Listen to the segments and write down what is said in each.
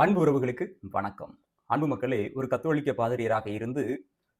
அன்பு உறவுகளுக்கு வணக்கம். அன்பு மக்களே ஒரு கத்தோலிக்க பாதிரியராக இருந்து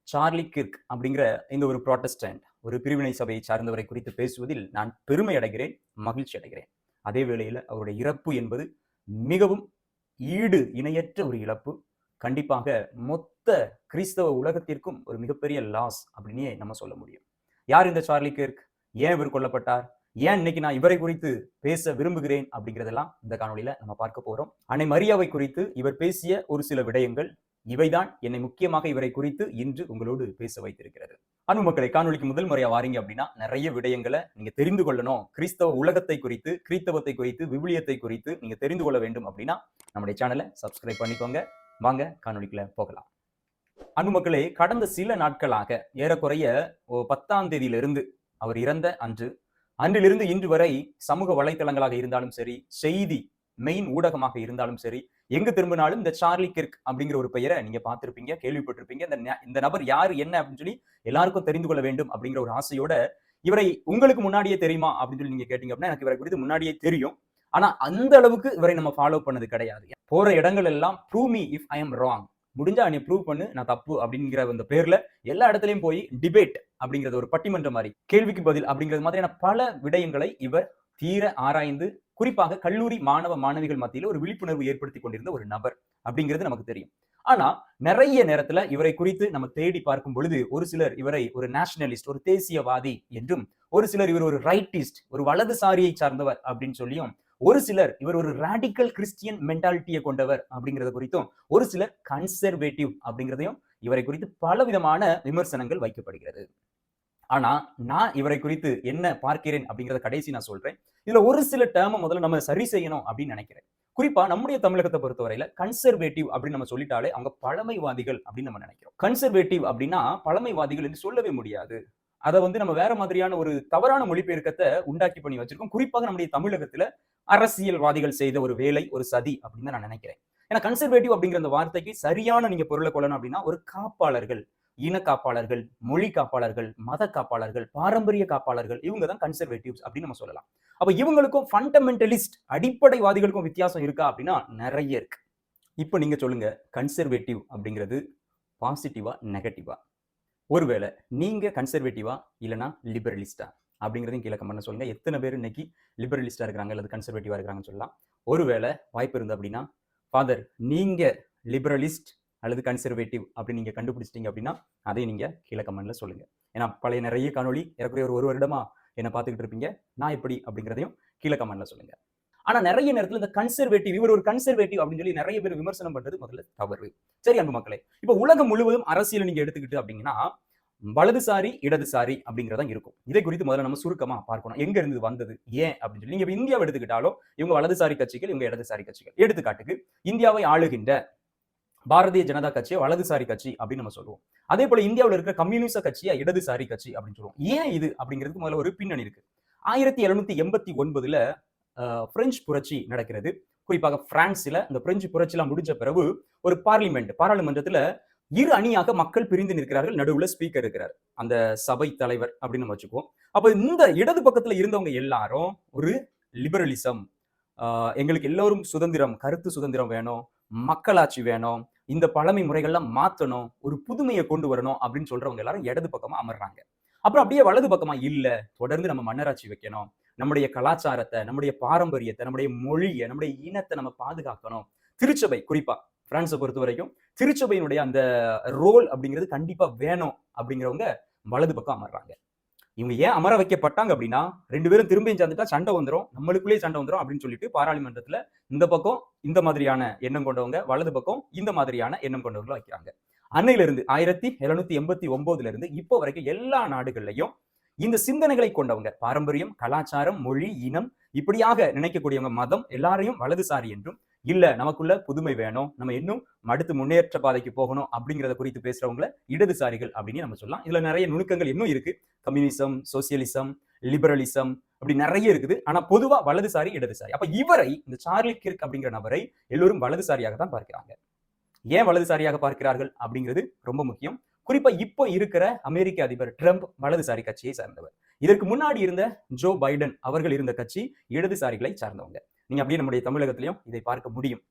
சார்லி கிர்க் அப்படிங்கிற இந்த ஒரு ப்ராட்டஸ்டன்ட் ஒரு பிரிவினை சபையை சார்ந்தவரை குறித்து பேசுவதில் நான் பெருமை அடைகிறேன் மகிழ்ச்சி அடைகிறேன். அதே வேளையில் அவருடைய இறப்பு என்பது மிகவும் ஈடு இணையற்ற ஒரு இழப்பு. கண்டிப்பாக மொத்த கிறிஸ்தவ உலகத்திற்கும் ஒரு மிகப்பெரிய லாஸ் அப்படின்னே நம்ம சொல்ல முடியும். யார் இந்த சார்லி கிர்க்? ஏன் இவர் கொல்லப்பட்டார்? ஏன் இன்னைக்கு நான் இவரை குறித்து பேச விரும்புகிறேன் அப்படிங்கிறதெல்லாம் இந்த காணொலியில நம்ம பார்க்க போறோம். அன்னை மரியாவை குறித்து இவர் பேசிய ஒரு சில விடயங்கள் இவைதான் என்னை முக்கியமாக இவரை குறித்து இன்று உங்களோடு பேச வைத்திருக்கிறது. அன்பு மக்களை காணொலிக்கு முதல் முறையா வாரீங்க அப்படின்னா நிறைய விடயங்களை நீங்க தெரிந்து கொள்ளணும். கிறிஸ்தவ உலகத்தை குறித்து கிறிஸ்தவத்தை குறித்து விவிலியத்தை குறித்து நீங்க தெரிந்து கொள்ள வேண்டும் அப்படின்னா நம்முடைய சேனலை சப்ஸ்கிரைப் பண்ணிக்கோங்க. வாங்க காணொலிக்குள்ள போகலாம். அன்பு மக்களே கடந்த சில நாட்களாக ஏறக்குறைய ஓ பத்தாம் தேதியிலிருந்து அவர் இறந்த அன்று அன்றிலிருந்து இன்று வரை சமூக வலைத்தளங்களாக இருந்தாலும் சரி செய்தி மெயின் ஊடகமாக இருந்தாலும் சரி எங்க திரும்பினாலும் இந்த சார்லி கிர்க் அப்படிங்கிற ஒரு பெயரை நீங்க பார்த்திருப்பீங்க கேள்விப்பட்டிருப்பீங்க. இந்த ந- இந்த நபர் யாரு என்ன அப்படின்னு சொல்லி எல்லாருக்கும் தெரிந்து கொள்ள வேண்டும் அப்படிங்கிற ஒரு ஆசையோட இவரை உங்களுக்கு முன்னாடியே தெரியுமா அப்படின்னு சொல்லி நீங்க கேட்டீங்க அப்படின்னா எனக்கு இவரை குறித்து முன்னாடியே தெரியும். ஆனா அந்த அளவுக்கு இவரை நம்ம ஃபாலோ பண்ணது கிடையாது. போற இடங்கள் எல்லாம் prove me if I am wrong முடிஞ்சா நீ ப்ரூவ் பண்ணு நான் தப்பு அப்படிங்கிற அந்த பேர்ல எல்லா இடத்துலயும் போய் டிபேட் அப்படிங்கிறது ஒரு பட்டிமன்றம் மாதிரி கேள்விக்கு பதில் அப்படிங்கிறது மாதிரியான பல விடயங்களை இவர் தீர ஆராய்ந்து குறிப்பாக கல்லூரி மாணவ மாணவிகள் மத்தியில் ஒரு விழிப்புணர்வு ஏற்படுத்தி கொண்டிருந்த ஒரு நபர் அப்படிங்கிறது நமக்கு தெரியும். ஆனா நிறைய நேரத்துல இவரை குறித்து நம்ம தேடி பார்க்கும் பொழுது ஒரு சிலர் இவரை ஒரு நேஷனலிஸ்ட் ஒரு தேசியவாதி என்றும் ஒரு சிலர் இவர் ஒரு ரைட்டிஸ்ட் ஒரு வலதுசாரியை சார்ந்தவர் அப்படின்னு சொல்லியும் ஒரு சிலர் இவர் ஒரு ராடிக்கல் கிறிஸ்டியன் மென்டாலிட்டியை கொண்டவர் அப்படிங்கிறத குறித்தும் ஒரு சிலர் கன்சர்வேட்டிவ் அப்படிங்கிறதையும் இவரை குறித்து பலவிதமான விமர்சனங்கள் வைக்கப்படுகிறது. ஆனா நான் இவரை குறித்து என்ன பார்க்கிறேன் அப்படிங்கறத கடைசி நான் சொல்றேன். இதுல ஒரு சில டேர்மை முதல்ல நம்ம சரி செய்யணும் அப்படின்னு நினைக்கிறேன். குறிப்பா நம்முடைய தமிழகத்தை பொறுத்தவரையில கன்சர்வேட்டிவ் அப்படின்னு நம்ம சொல்லிட்டாலே அவங்க பழமைவாதிகள் அப்படின்னு நம்ம நினைக்கிறோம். கன்சர்வேட்டிவ் அப்படின்னா பழமைவாதிகள் என்று சொல்லவே முடியாது. அதை வந்து நம்ம வேற மாதிரியான ஒரு தவறான மொழிபெயர்க்கத்தை உண்டாக்கி பண்ணி வச்சிருக்கோம். குறிப்பாக நம்முடைய தமிழகத்துல அரசியல்வாதிகள் செய்த ஒரு வேலை ஒரு சதி அப்படின்னு தான் நான் நினைக்கிறேன். ஏன்னா கன்சர்வேட்டிவ் அப்படிங்கிற அந்த வார்த்தைக்கு சரியான நீங்க பொருளை கொள்ளணும் அப்படின்னா ஒரு காப்பாளர்கள் இன காப்பாளர்கள் மொழி காப்பாளர்கள் மத காப்பாளர்கள் பாரம்பரிய காப்பாளர்கள் இவங்க தான் கன்சர்வேட்டிவ்ஸ் அப்படின்னு நம்ம சொல்லலாம். அப்ப இவங்களுக்கும் ஃபண்டமெண்டலிஸ்ட் அடிப்படைவாதிகளுக்கும் வித்தியாசம் இருக்கா அப்படின்னா நிறைய இருக்கு. இப்போ நீங்க சொல்லுங்க கன்சர்வேட்டிவ் அப்படிங்கிறது பாசிட்டிவா நெகட்டிவா ஒருவேளை நீங்க கன்சர்வேட்டிவா இல்லைன்னா லிபரலிஸ்டா அப்படிங்கிறதையும் கீழே கமெண்ட் சொல்லுங்க. எத்தனை பேர் இன்னைக்கு லிபரலிஸ்டா இருக்கிறாங்க அல்லது கன்சர்வேட்டிவா இருக்கிறாங்கன்னு சொல்லலாம். ஒருவேளை வாய்ப்பு இருந்து அப்படின்னா ஃபாதர் நீங்க லிபரலிஸ்ட் அல்லது கன்சர்வேட்டிவ் அப்படி நீங்கள் கண்டுபிடிச்சிட்டீங்க அப்படின்னா அதை நீங்கள் கீழே கமெண்ட்டில் சொல்லுங்க. ஏன்னா பழைய நிறைய காணொளி ஏறக்குறைய ஒரு ஒரு வருடமா என்ன பார்த்துக்கிட்டு இருப்பீங்க. நான் எப்படி அப்படிங்கிறதையும் கீழே கமெண்ட்டில் சொல்லுங்க. ஆனா நிறைய நேரத்துல இந்த கன்சர்வேட்டிவ் இவர் ஒரு கன்சர்வேட்டிவ் அப்படின்னு சொல்லி நிறைய பேர் விமர்சனம் பண்றது முதல்ல தவறு. சரி அன்பு மக்களே இப்போ உலகம் முழுவதும் அரசியல் நீங்க எடுத்துக்கிட்டு அப்படிங்கன்னா வலதுசாரி இடதுசாரி அப்படிங்கிறதா இருக்கும். இதை குறித்து முதல்ல நம்ம சுருக்கமா பார்க்கணும். எங்க இருந்து வந்தது? ஏன் அப்படின்னு சொல்லி. நீங்க இந்தியாவை எடுத்துக்கிட்டாலும் இவங்க வலதுசாரி கட்சிகள் இவங்க இடதுசாரி கட்சிகள். எடுத்துக்காட்டுக்கு இந்தியாவை ஆளுகின்ற பாரதிய ஜனதா கட்சியை வலதுசாரி கட்சி அப்படின்னு நம்ம சொல்லுவோம். அதே போல இந்தியாவில் இருக்கிற கம்யூனிஸ்ட கட்சியா இடதுசாரி கட்சி அப்படின்னு சொல்லுவோம். ஏன் இது அப்படிங்கிறதுக்கு முதல்ல ஒரு பின்னணி இருக்கு. ஆயிரத்தி எழுநூத்தி எண்பத்தி ஒன்பதுல பிரெஞ்சு புரட்சி நடக்கிறது. குறிப்பாக பிரான்ஸ்ல இந்த பிரெஞ்சு புரட்சிலாம் முடிஞ்ச பிறகு ஒரு பார்லிமெண்ட் பாராளுமன்றத்துல இரு அணியாக மக்கள் பிரிந்து நிற்கிறார்கள். நடுவுல ஸ்பீக்கர் இருக்கிறார். அந்த சபை தலைவர் அப்படின்னு நம்ம வச்சுக்குவோம். அப்ப இந்த இடது பக்கத்துல இருந்தவங்க எல்லாரும் ஒரு லிபரலிசம் எங்களுக்கு எல்லோரும் சுதந்திரம் கருத்து சுதந்திரம் வேணும் மக்களாட்சி வேணும் இந்த பழமை முறைகள்லாம் மாத்தணும் ஒரு புதுமையை கொண்டு வரணும் அப்படின்னு சொல்றவங்க எல்லாரும் இடது பக்கமா அமர்றாங்க. அப்புறம் அப்படியே வலது பக்கமா இல்ல தொடர்ந்து நம்ம மன்னராட்சி வைக்கணும். நம்முடைய கலாச்சாரத்தை நம்முடைய பாரம்பரியத்தை நம்முடைய மொழியை நம்முடைய இனத்தை நம்ம பாதுகாக்கணும். திருச்சபை குறிப்பா பிரான்ஸை பொறுத்த வரைக்கும் திருச்சபையினுடைய அந்த ரோல் அப்படிங்கிறது கண்டிப்பா வேணும் அப்படிங்கிறவங்க வலது பக்கம் அமர்றாங்க. இவங்க ஏன் அமர வைக்கப்பட்டாங்க அப்படின்னா ரெண்டு பேரும் திரும்பியும் சேர்ந்துட்டா சண்டை வந்துரும் நம்மளுக்குள்ளேயே சண்டை வந்துரும் அப்படின்னு சொல்லிட்டு பாராளுமன்றத்துல இந்த பக்கம் இந்த மாதிரியான எண்ணம் கொண்டவங்க வலது பக்கம் இந்த மாதிரியான எண்ணம் கொண்டவங்களை வைக்கிறாங்க. அன்னையில இருந்து ஆயிரத்தி எழுநூத்தி எண்பத்தி ஒன்பதுல இருந்து இப்போ வரைக்கும் எல்லா நாடுகள்லையும் இந்த சிந்தனைகளை கொண்டவங்க பாரம்பரியம் கலாச்சாரம் மொழி இனம் இப்படியாக நினைக்கக்கூடியவங்க மதம் எல்லாரையும் வலதுசாரி என்றும் இல்ல நமக்குள்ள புதுமை வேணும். நம்ம இன்னும் அடுத்து முன்னேற்ற பாதைக்கு போகணும் அப்படிங்கிறத குறித்து பேசுறவங்கள இடதுசாரிகள் அப்படின்னு நம்ம சொல்லலாம். இதுல நிறைய நுணுக்கங்கள் இன்னும் இருக்கு. கம்யூனிசம் சோசியலிசம் லிபரலிசம் அப்படி நிறைய இருக்குது. ஆனா பொதுவா வலதுசாரி இடதுசாரி. அப்ப இவரை இந்த சார்லி கிர்க் அப்படிங்கிற நபரை எல்லோரும் வலதுசாரியாக தான் பார்க்கிறாங்க. ஏன் வலதுசாரியாக பார்க்கிறார்கள் அப்படிங்கிறது ரொம்ப முக்கியம். குறிப்பா இப்போ இருக்கிற அமெரிக்க அதிபர் ட்ரம்ப் வலதுசாரி கட்சியை சார்ந்தவர். இதற்கு முன்னாடி இருந்த ஜோ பைடன் அவர்கள் இருந்த கட்சி இடதுசாரிகளை சார்ந்தவங்க. நீங்கள் அப்படியே நம்முடைய தமிழகத்திலையும் இதை பார்க்க முடியும்.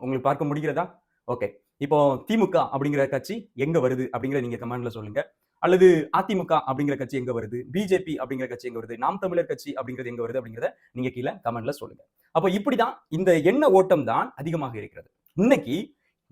உங்களுக்கு பார்க்க முடிகிறதா? ஓகே இப்போ திமுக அப்படிங்கிற கட்சி எங்க வருது அப்படிங்கிற நீங்க கமெண்ட்ல சொல்லுங்க. அல்லது அதிமுக அப்படிங்கிற கட்சி எங்க வருது? பிஜேபி அப்படிங்கிற கட்சி எங்க வருது? நாம் தமிழர் கட்சி அப்படிங்கிறது எங்க வருது அப்படிங்கிறத நீங்க கீழே கமெண்ட்ல சொல்லுங்க. அப்போ இப்படிதான் இந்த எண்ண ஓட்டம் தான் அதிகமாக இருக்கிறது. இன்னைக்கு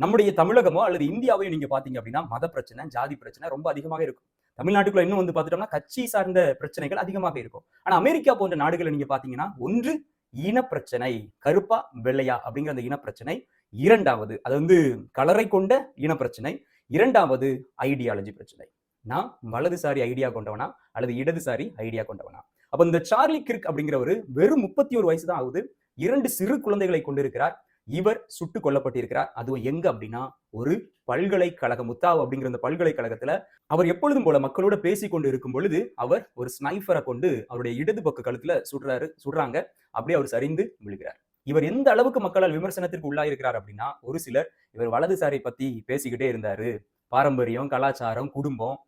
நம்முடைய தமிழகமோ அல்லது இந்தியாவையும் நீங்க பாத்தீங்க அப்படின்னா மத பிரச்சனை ஜாதி பிரச்சனை ரொம்ப அதிகமாக இருக்கும். தமிழ்நாட்டுக்குள்ள இன்னும் வந்து பார்த்துட்டோம்னா கட்சி சார்ந்த பிரச்சனைகள் அதிகமாக இருக்கும். ஆனா அமெரிக்கா போன்ற நாடுகளை நீங்க பாத்தீங்கன்னா ஒன்று இனப்பிரச்சனை கருப்பா வெள்ளையா அப்படிங்கிற அந்த இனப்பிரச்சனை. இரண்டாவது அது வந்து கலரை கொண்ட இனப்பிரச்சனை. இரண்டாவது ஐடியாலஜி பிரச்சனை. நான் வலதுசாரி ஐடியா கொண்டவனா அல்லது இடதுசாரி ஐடியா கொண்டவனா? அப்போ இந்த சார்லி கிர்க் அப்படிங்கிறவர் வெறும் முப்பத்தி ஒரு வயசு தான் ஆகுது. இரண்டு சிறு குழந்தைகளை கொண்டிருக்கிறார். இவர் சுட்டு கொல்லப்பட்டிருக்கிறார். அதுவும் எங்க அப்படின்னா ஒரு பல்கலைக்கழகம் முத்தாவ் அப்படிங்கிற அந்த பல்கலைக்கழகத்துல அவர் எப்பொழுதும் போல மக்களோட பேசி கொண்டு இருக்கும் பொழுது அவர் ஒரு ஸ்னைஃபரை கொண்டு அவருடைய இடது பக்க கழுத்துல சுடுறாரு சுடுறாங்க. அப்படியே அவர் சரிந்து விழுகிறார். இவர் எந்த அளவுக்கு மக்களால் விமர்சனத்திற்கு உள்ளாயிருக்கிறார் அப்படின்னா ஒரு சிலர் இவர் வலதுசாரி பத்தி பேசிக்கிட்டே இருந்தாரு. பாரம்பரியம் கலாச்சாரம் குடும்பம்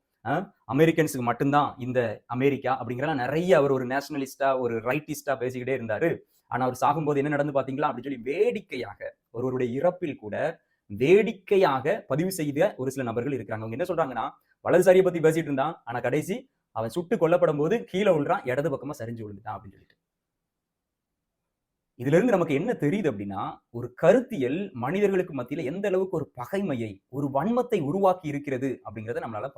அமெரிக்கன்ஸுக்கு மட்டும்தான் இந்த அமெரிக்கா அப்படிங்கிறலாம் நிறைய அவர் ஒரு நேஷனலிஸ்டா ஒரு ரைட்டிஸ்டா பேசிக்கிட்டே இருந்தாரு. ஆனா அவர் சாகும்போது என்ன நடந்து பாத்தீங்களா? அப்படின்னு சொல்லி வேடிக்கையாக ஒருவருடைய இறப்பில் கூட வேடிக்கையாக பதிவு செய்த ஒரு சில நபர்கள் இருக்கிறாங்க. அவங்க என்ன சொல்றாங்கன்னா வலதுசாரியை பத்தி பேசிட்டு இருந்தான். ஆனா கடைசி அவன் சுட்டு கொல்லப்படும் போது கீழே விழுறான் இடது பக்கமா சரிஞ்சு விழுந்துட்டான் அப்படின்னு சொல்லிட்டு. இதுல இருந்து நமக்கு என்ன தெரியுது அப்படின்னா ஒரு கருத்தியல் மனிதர்களுக்கு மத்தியில எந்த அளவுக்கு ஒரு பகைமையை ஒரு வன்மத்தை உருவாக்கி இருக்கிறது அப்படிங்கிறத நம்மளால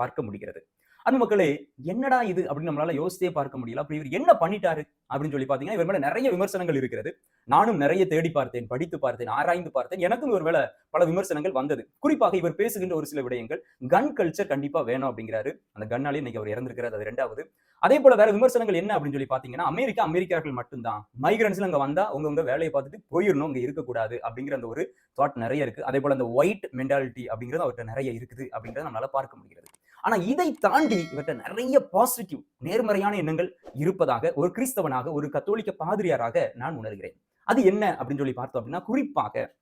பார்க்க முடிகிறது. அன்பு மக்களே என்னடா இது அப்படின்னு நம்மளால யோசித்தே பார்க்க முடியல. அப்படி இவர் என்ன பண்ணிட்டாரு அப்படின்னு சொல்லி பாத்தீங்கன்னா இவர் மேல நிறைய விமர்சனங்கள் இருக்கிறது. நானும் நிறைய தேடி பார்த்தேன் படித்து பார்த்தேன் ஆராய்ந்து பார்த்தேன். எனக்கும் இவர் மேல பல விமர்சனங்கள் வந்தது. குறிப்பாக இவர் பேசுகின்ற ஒரு சில விடயங்கள் கன் கல்ச்சர் கண்டிப்பா வேணும் அப்படிங்கிறாரு. அந்த கன்னாலே இன்னைக்கு அவர் இறந்திருக்கிறார் அது ரெண்டாவது. அதே போல வேற விமர்சனங்கள் என்ன அப்படின்னு சொல்லி பாத்தீங்கன்னா அமெரிக்கா அமெரிக்காக்கள் மட்டும்தான். மைக்ரன்ஸ்ல அங்க வந்தா உங்க உங்க வேலையை பார்த்துட்டு போயிடணும் அங்க இருக்கக்கூடாது அப்படிங்கிற அந்த ஒரு தாட் நிறைய இருக்கு. அதே போல அந்த ஒயிட் மென்டாலிட்டி அப்படிங்கிறது அவர்கிட்ட நிறைய இருக்குது அப்படிங்கறத நம்மளால பார்க்க முடிகிறது. ஆனா இதை தாண்டி இவர்கிட்ட நிறைய பாசிட்டிவ் நேர்மறையான எண்ணங்கள் இருப்பதாக ஒரு கிறிஸ்தவனாக ஒரு கத்தோலிக்க பாதிரியாராக நான் உணர்கிறேன். அது என்ன அப்படின்னு சொல்லி பார்த்தோம் அப்படின்னா குறிப்பாக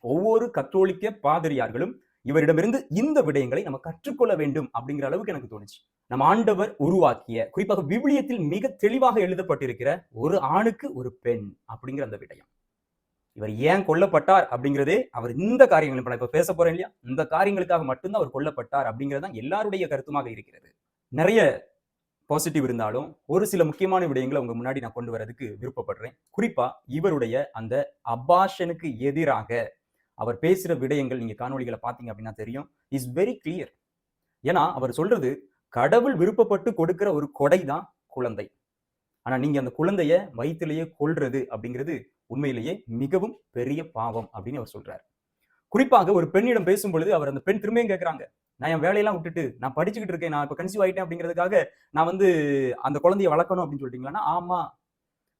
ஒவ்வொரு கத்தோலிக்க பாதிரியார்களும் இவரிடமிருந்து இந்த விடயங்களை நம்ம கற்றுக்கொள்ள வேண்டும் அப்படிங்கிற அளவுக்கு எனக்கு தோணுச்சு. நம்ம ஆண்டவர் உருவாக்கிய குறிப்பாக விவிலியத்தில் மிக தெளிவாக எழுதப்பட்டிருக்கிற ஒரு ஆணுக்கு ஒரு பெண் அப்படிங்கிற அந்த விடயம். இவர் ஏன் கொல்லப்பட்டார் அப்படிங்கிறதே அவர் இந்த காரியங்கள் இப்ப இப்ப பேச போறேன் இல்லையா? இந்த காரியங்களுக்காக மட்டும்தான் அவர் கொல்லப்பட்டார் அப்படிங்கிறது தான் எல்லாருடைய கருத்துமாக இருக்கிறது. நிறைய பாசிட்டிவ் இருந்தாலும் ஒரு சில முக்கியமான விடயங்களை உங்க முன்னாடி நான் கொண்டு வரதுக்கு விருப்பப்படுறேன். குறிப்பா இவருடைய அந்த அபாஷனுக்கு எதிராக அவர் பேசுற விடயங்கள் நீங்க காணொலிகளை பார்த்தீங்க அப்படின்னா தெரியும். இஸ் வெரி கிளியர் ஏன்னா அவர் சொல்றது கடவுள் விருப்பப்பட்டு கொடுக்கிற ஒரு கொடை தான் குழந்தை. ஆனா நீங்க அந்த குழந்தைய வயிற்றுலயே கொள்றது அப்படிங்கிறது உண்மையிலேயே மிகவும் பெரிய பாவம் அப்படின்னு அவர் சொல்றாரு. குறிப்பாக ஒரு பெண்ணிடம் பேசும் பொழுது அவர் அந்த பெண் திரும்பியும் கேட்கிறாங்க நான் என் வேலையெல்லாம் விட்டுட்டு நான் படிச்சுக்கிட்டு இருக்கேன் நான் இப்ப கன்சீவ் ஆயிட்டேன் அப்படிங்கிறதுக்காக நான் வந்து அந்த குழந்தைய வளர்க்கணும் அப்படின்னு சொல்லிட்டீங்களா ஆமா.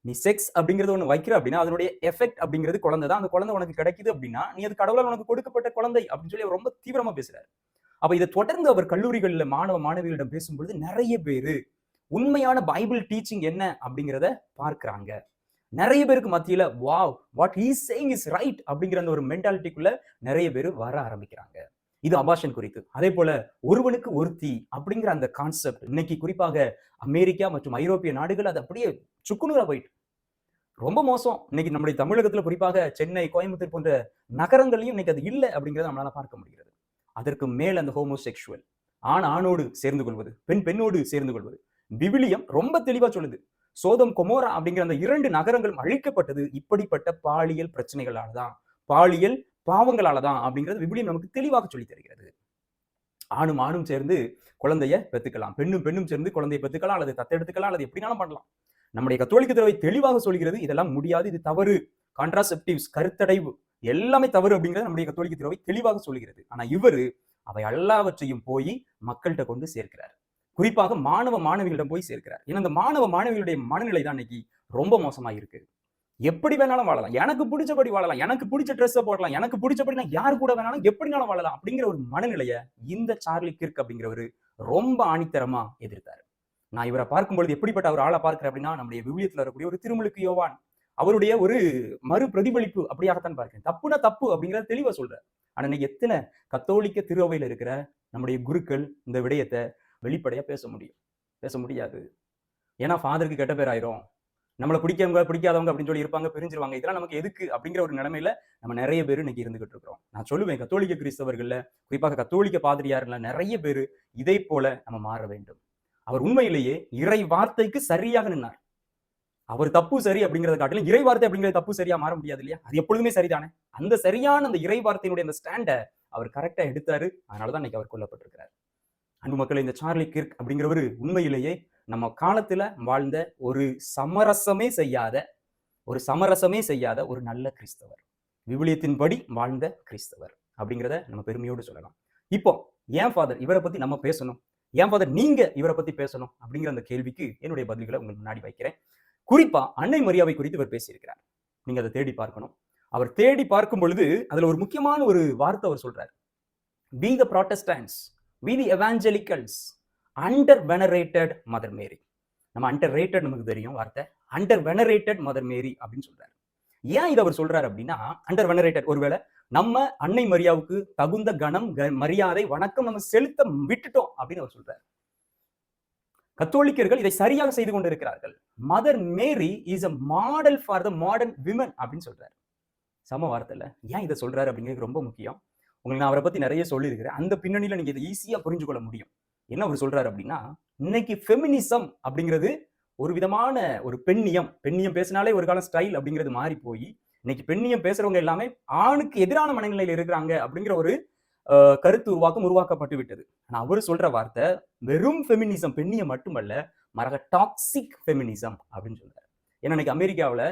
நீ செக்ஸ் அப்படிங்கிறது ஒன்று வைக்கிற அப்படின்னா அதனுடைய எஃபெக்ட் அப்படிங்கிறது குழந்தை தான் அந்த குழந்தை உனக்கு கிடைக்குது அப்படின்னா நீ அது கடவுளால் உனக்கு கொடுக்கப்பட்ட குழந்தை அப்படின்னு சொல்லி ரொம்ப தீவிரமா பேசுறாரு. அப்ப இதை தொடர்ந்து அவர் கல்லூரிகளில் மாணவ மாணவிகளிடம் பேசும்பொழுது நிறைய பேரு உண்மையான பைபிள் டீச்சிங் என்ன அப்படிங்கிறத பார்க்குறாங்க. நிறைய பேருக்கு மத்தியில wow what he saying is right அப்படிங்கிற அந்த ஒரு மென்டாலிட்டிக்குள்ள நிறைய பேர் வர ஆரம்பிக்கிறாங்க. இது அபாஷன் குறித்து. அதே போல ஒருவனுக்கு ஒருத்தி அப்படிங்கிற அந்த கான்செப்ட் இன்னைக்கு குறிப்பாக அமெரிக்கா மற்றும் ஐரோப்பிய நாடுகள் அது அப்படியே சுக்குநூறா போயிட்டு. ரொம்ப மோசம். இன்னைக்கு நம்முடைய தமிழகத்துல குறிப்பாக சென்னை கோயம்புத்தூர் போன்ற நகரங்களையும் இன்னைக்கு அது இல்லை அப்படிங்கிறத நம்மளால பார்க்க முடிகிறது. அதற்கு மேல் அந்த ஹோமோசெக்சுவல் ஆண் ஆணோடு சேர்ந்து கொள்வது பெண் பெண்ணோடு சேர்ந்து கொள்வது. விவிலியம் ரொம்ப தெளிவா சொல்லுது. சோதம் கொமோரா அப்படிங்கிற அந்த இரண்டு நகரங்களும் அழிக்கப்பட்டது இப்படிப்பட்ட பாலியல் பிரச்சனைகளால தான் பாலியல் பாவங்களால தான் அப்படிங்கிறது விபிலியம் நமக்கு தெளிவாக சொல்லி தருகிறது. ஆணும் ஆணும் சேர்ந்து குழந்தைய பெத்துக்கலாம் பெண்ணும் பெண்ணும் சேர்ந்து குழந்தைய பெத்துக்கலாம் அல்லது தத்தெடுத்துக்கலாம் அல்லது எப்படினாலும் பண்ணலாம். நம்முடைய கத்தோலிக்க துறவை தெளிவாக சொல்கிறது இதெல்லாம் முடியாது இது தவறு. கான்ட்ராசெப்டிவ்ஸ் கருத்தடைவு எல்லாமே தவறு அப்படிங்கிறது நம்முடைய கத்தோலிக்க துறவை தெளிவாக சொல்கிறது. ஆனா இவர் அவை எல்லாவற்றையும் போய் மக்கள்கிட்ட கொண்டு சேர்க்கிறார். குறிப்பாக மாணவ மாணவிகளிடம் போய் சேர்க்கிறார். ஏன்னா அந்த மாணவ மாணவிகளுடைய மனநிலை தான் இன்னைக்கு ரொம்ப மோசமா இருக்கு. எப்படி வேணாலும் வாழலாம். எனக்கு பிடிச்சபடி வாழலாம். எனக்கு பிடிச்ச ட்ரெஸ்ஸை போடலாம். எனக்கு பிடிச்சபடி நான் யார் கூட வேணாலும் எப்படினாலும் வாழலாம் அப்படிங்கிற ஒரு மனநிலையை இந்த சார்லி கிர்க் அப்படிங்கிறவர் ரொம்ப ஆணித்தரமா எதிர்த்தாரு. நான் இவரை பார்க்கும்பொழுது எப்படிப்பட்ட ஒரு ஆளை பார்க்கிறேன் அப்படின்னா நம்முடைய விவியத்தில் வரக்கூடிய ஒரு திருமுழுக்கு யோவான். அவருடைய ஒரு மறு பிரதிபலிப்பு அப்படியாகத்தான் பார்க்கிறேன். தப்புனா தப்பு அப்படிங்கிறத தெளிவா சொல்றேன் ஆனா இன்னைக்கு எத்தனை கத்தோலிக்க திருவையில் இருக்கிற நம்முடைய குருக்கள் இந்த விடயத்தை வெளிப்படையா பேச முடியும். பேச முடியாது. ஏன்னா ஃபாதருக்கு கெட்ட பேர் ஆயிரும். நம்மளை பிடிக்கவங்க பிடிக்காதவங்க அப்படின்னு சொல்லி இருப்பாங்க பிரிஞ்சிருவாங்க. இதெல்லாம் நமக்கு எதுக்கு அப்படிங்கிற ஒரு நிலைமையில நம்ம நிறைய பேர் இன்னைக்கு இருந்துகிட்டு இருக்கிறோம். நான் சொல்லுவேன் கத்தோலிக்க கிறிஸ்தவர்கள்ல குறிப்பாக கத்தோலிக்க பாதிரியார்ல நிறைய பேர் இதை போல நம்ம மாற வேண்டும். அவர் உண்மையிலேயே இறை வார்த்தைக்கு சரியாக நின்னார். அவர் தப்பு சரி அப்படிங்கறத காட்டிலும் இறை வார்த்தை அப்படிங்கிறது தப்பு சரியா மாற முடியாது இல்லையா? அது எப்பொழுதுமே சரிதானே? அந்த சரியான அந்த இறை வார்த்தையினுடைய அந்த ஸ்டாண்டை அவர் கரெக்டா எடுத்தாரு. அதனாலதான் இன்னைக்கு அவர் கொல்லப்பட்டிருக்கிறார். அன்பு மக்களை இந்த சார்லி கிர்க் அப்படிங்கிறவர் உண்மையிலேயே நம்ம காலத்துல வாழ்ந்த ஒரு சமரசமே செய்யாத ஒரு சமரசமே செய்யாத ஒரு நல்ல கிறிஸ்தவர். விவிலியத்தின்படி வாழ்ந்த கிறிஸ்தவர் அப்படிங்கிறத நம்ம பெருமையோடு சொல்லலாம். இப்போ ஏன் ஃபாதர் இவரை பத்தி நம்ம பேசணும்? ஏன் ஃபாதர் நீங்க இவரை பத்தி பேசணும்? அப்படிங்கிற அந்த கேள்விக்கு என்னுடைய பதில்களை உங்களுக்கு முன்னாடி வைக்கிறேன். குறிப்பா அன்னை மரியாவை குறித்து இவர் பேசியிருக்கிறார். நீங்க அதை தேடி பார்க்கணும். அவர் தேடி பார்க்கும் பொழுது அதுல ஒரு முக்கியமான ஒரு வார்த்தை அவர் சொல்றார். Be the protestants we the evangelicals under venerated mother Mary நம்ம அண்டர் ரேட்டட் நமக்கு தெரியும் வார்த்தை. அண்டர் வெனரேட்டட் மதர் மேரி அப்படின்னு சொல்றாரு. ஏன் இதை அவர் சொல்றாரு அப்படின்னா அண்டர் வெனரேட்டட் ஒருவேளை நம்ம அன்னை மரியாவுக்கு தகுந்த கணம் க- மரியாதை வணக்கம் நம்ம செலுத்த விட்டுட்டோம் அப்படின்னு அவர் சொல்றாரு. கத்தோலிக்கர்கள் இதை சரியாக செய்து கொண்டிருக்கிறார்கள். Mother Mary is a model for the modern women அப்படின்னு சொல்றாரு. சம வார்த்தையில ஏன் இதை சொல்றாரு அப்படிங்கிறது ரொம்ப முக்கியம். உங்களுக்கு நான் அவரை பத்தி நிறைய சொல்லியிருக்கிறேன். அந்த பின்னணியில நீங்க இதை ஈஸியா புரிஞ்சு கொள்ள முடியும். என்ன அவர் சொல்றாரு அப்படின்னா இன்னைக்கு ஃபெமினிசம் அப்படிங்கிறது ஒரு விதமான ஒரு பெண்ணியம். பெண்ணியம் பேசினாலே ஒரு காலம் ஸ்டைல் அப்படிங்கிறது மாறி போய் இன்னைக்கு பெண்ணியம் பேசுறவங்க எல்லாமே ஆணுக்கு எதிரான மனநிலையில் இருக்கிறாங்க அப்படிங்கிற ஒரு கருத்து உருவாக்கம் உருவாக்கப்பட்டு விட்டது. ஆனா அவர் சொல்ற வார்த்தை வெறும் ஃபெமினிசம் பெண்ணியம் மட்டுமல்ல மரக டாக்ஸிக் ஃபெமினிசம் அப்படின்னு சொல்றாரு. ஏன்னா இன்னைக்கு அமெரிக்காவுல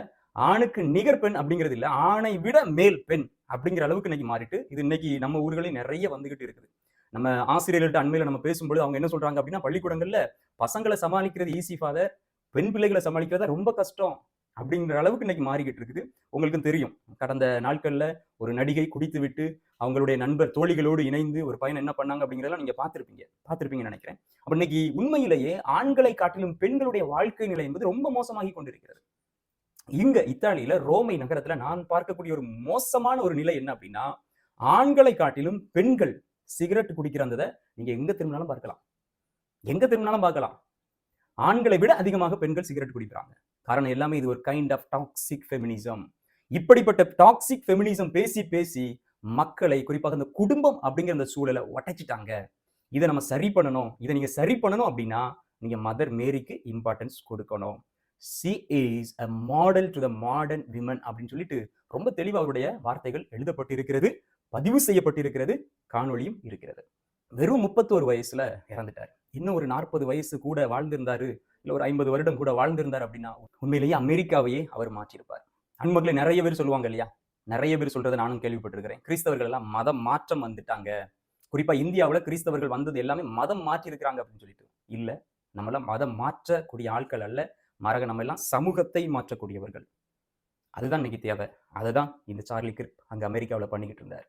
ஆணுக்கு நிகர் பெண் அப்படிங்கிறது இல்ல ஆணை விட மேல் பெண் அப்படிங்கிற அளவுக்கு இன்னைக்கு மாறிட்டு இது இன்னைக்கு நம்ம ஊர்களில் நிறைய வந்துகிட்டு இருக்குது. நம்ம ஆசிரியர்கள்ட்ட அண்மையில நம்ம பேசும்பொழுது அவங்க என்ன சொல்றாங்க அப்படின்னா பள்ளிக்கூடங்கள்ல பசங்களை சமாளிக்கிறது ஈஸி ஃபாதர் பெண் பிள்ளைகளை சமாளிக்கிறது ரொம்ப கஷ்டம் அப்படிங்கிற அளவுக்கு இன்னைக்கு மாறிக்கிட்டு இருக்குது. உங்களுக்கும் தெரியும் கடந்த நாட்கள்ல ஒரு நடிகை குடித்து விட்டு அவங்களுடைய நண்பர் தோழிகளோடு இணைந்து ஒரு பையன் என்ன பண்ணாங்க அப்படிங்கிறதெல்லாம் நீங்க பார்த்திருப்பீங்க பார்த்துருப்பீங்கன்னு நினைக்கிறேன். அப்ப இன்னைக்கு உண்மையிலேயே ஆண்களை காட்டிலும் பெண்களுடைய வாழ்க்கை நிலை என்பது ரொம்ப மோசமாகி கொண்டிருக்கிறது. இங்க இத்தாலியில ரோமை நகரத்துல நான் பார்க்கக்கூடிய ஒரு மோசமான ஒரு நிலை என்ன அப்படின்னா ஆண்களை காட்டிலும் பெண்கள் சிகரெட் குடிக்கிற அந்த நீங்க எங்க திரும்பினாலும் பார்க்கலாம். எங்க திரும்பினாலும் பார்க்கலாம். ஆண்களை விட அதிகமாக பெண்கள் சிகரெட் குடிக்கிறாங்க. காரணம் எல்லாமே இது ஒரு கைண்ட் ஆஃப் டாக்ஸிக் ஃபெமினிசம் இப்படிப்பட்ட டாக்ஸிக் ஃபெமினிசம் பேசி பேசி மக்களை குறிப்பாக இந்த குடும்பம் அப்படிங்கிற அந்த சூழலை உடைச்சிட்டாங்க இதை நம்ம சரி பண்ணணும். இதை நீங்க சரி பண்ணணும் அப்படின்னா நீங்க மதர் மேரிக்கு இம்பார்ட்டன்ஸ் கொடுக்கணும். She is a model to the modern women அப்படின்னு சொல்லிட்டு ரொம்ப தெளிவாக அவருடைய வார்த்தைகள் எழுதப்பட்டிருக்கிறது பதிவு செய்யப்பட்டிருக்கிறது காணொளியும் இருக்கிறது. வெறும் முப்பத்தோரு வயசுல இறந்துட்டார். இன்னும் ஒரு நாற்பது வயசு கூட வாழ்ந்திருந்தாரு இல்ல ஒரு ஐம்பது வருடம் கூட வாழ்ந்திருந்தார் அப்படின்னா உண்மையிலேயே அமெரிக்காவையே அவர் மாற்றியிருப்பார். அன்பர்களை நிறைய பேர் சொல்லுவாங்க இல்லையா? நிறைய பேர் சொல்றதை நானும் கேள்விப்பட்டிருக்கிறேன். கிறிஸ்தவர்கள் எல்லாம் மதம் மாற்றம் வந்துட்டாங்க. குறிப்பா இந்தியாவுல கிறிஸ்தவர்கள் வந்தது எல்லாமே மதம் மாற்றி இருக்கிறாங்க அப்படின்னு சொல்லிட்டு. இல்ல நம்மளாம் மதம் மாற்றக்கூடிய ஆட்கள் அல்ல. மரக நம்ம எல்லாம் சமூகத்தை மாற்றக்கூடியவர்கள். அதுதான் இன்னைக்கு தேவை. அதுதான் இந்த சார்லி கிர்க் அங்க அமெரிக்காவில் பண்ணிக்கிட்டு இருந்தார்.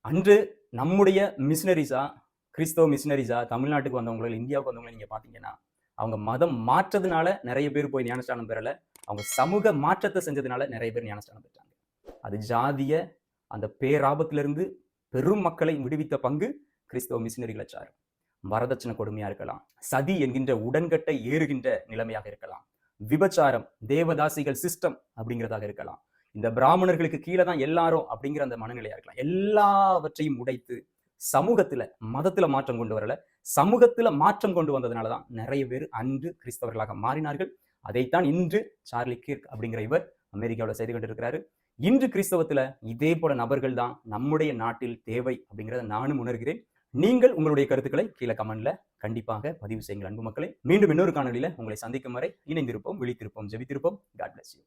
அன்று நம்முடைய மிஷினரிஸா கிறிஸ்தவ மிஷினரிஸா தமிழ்நாட்டுக்கு வந்தவங்க இந்தியாவுக்கு வந்தவங்களை நீங்க பாத்தீங்கன்னா அவங்க மதம் மாற்றதுனால நிறைய பேர் போய் ஞானஸ்தானம் பெறலை. அவங்க சமூக மாற்றத்தை செஞ்சதுனால நிறைய பேர் ஞானஸ்தானம் பெற்றாங்க. அது ஜாதிய அந்த பேராபத்திலிருந்து பெரும் மக்களை விடுவித்த பங்கு கிறிஸ்தவ மிஷினரிகளை சாரும். வரதட்சணை கொடுமையா இருக்கலாம். சதி என்கின்ற உடன்கட்டை ஏறுகின்ற நிலைமையாக இருக்கலாம். விபச்சாரம் தேவதாசிகள் சிஸ்டம் அப்படிங்கிறதாக இருக்கலாம். இந்த பிராமணர்களுக்கு கீழே தான் எல்லாரும் அப்படிங்கிற அந்த மனநிலையா இருக்கலாம். எல்லாவற்றையும் உடைத்து சமூகத்துல மதத்துல மாற்றம் கொண்டு வரல. சமூகத்துல மாற்றம் கொண்டு வந்ததுனால தான் நிறைய பேர் அன்று கிறிஸ்தவர்களாக மாறினார்கள். அதைத்தான் இன்று சார்லி கிர்க் அப்படிங்கிற இவர் அமெரிக்காவில் செய்து கொண்டிருக்கிறாரு. இன்று கிறிஸ்தவத்துல இதே போல நபர்கள் தான் நம்முடைய நாட்டில் தேவை அப்படிங்கிறத நானும் உணர்கிறேன். நீங்கள் உங்களுடைய கருத்துக்களை கீழே கமெண்ட்ல கண்டிப்பாக பதிவு செய்யுங்கள் அன்பு மக்களை. மீண்டும் இன்னொரு காணொலியில உங்களை சந்திக்கும் வரை இணைந்திருப்போம் விழித்திருப்போம் ஜெபித்திருப்போம். God bless you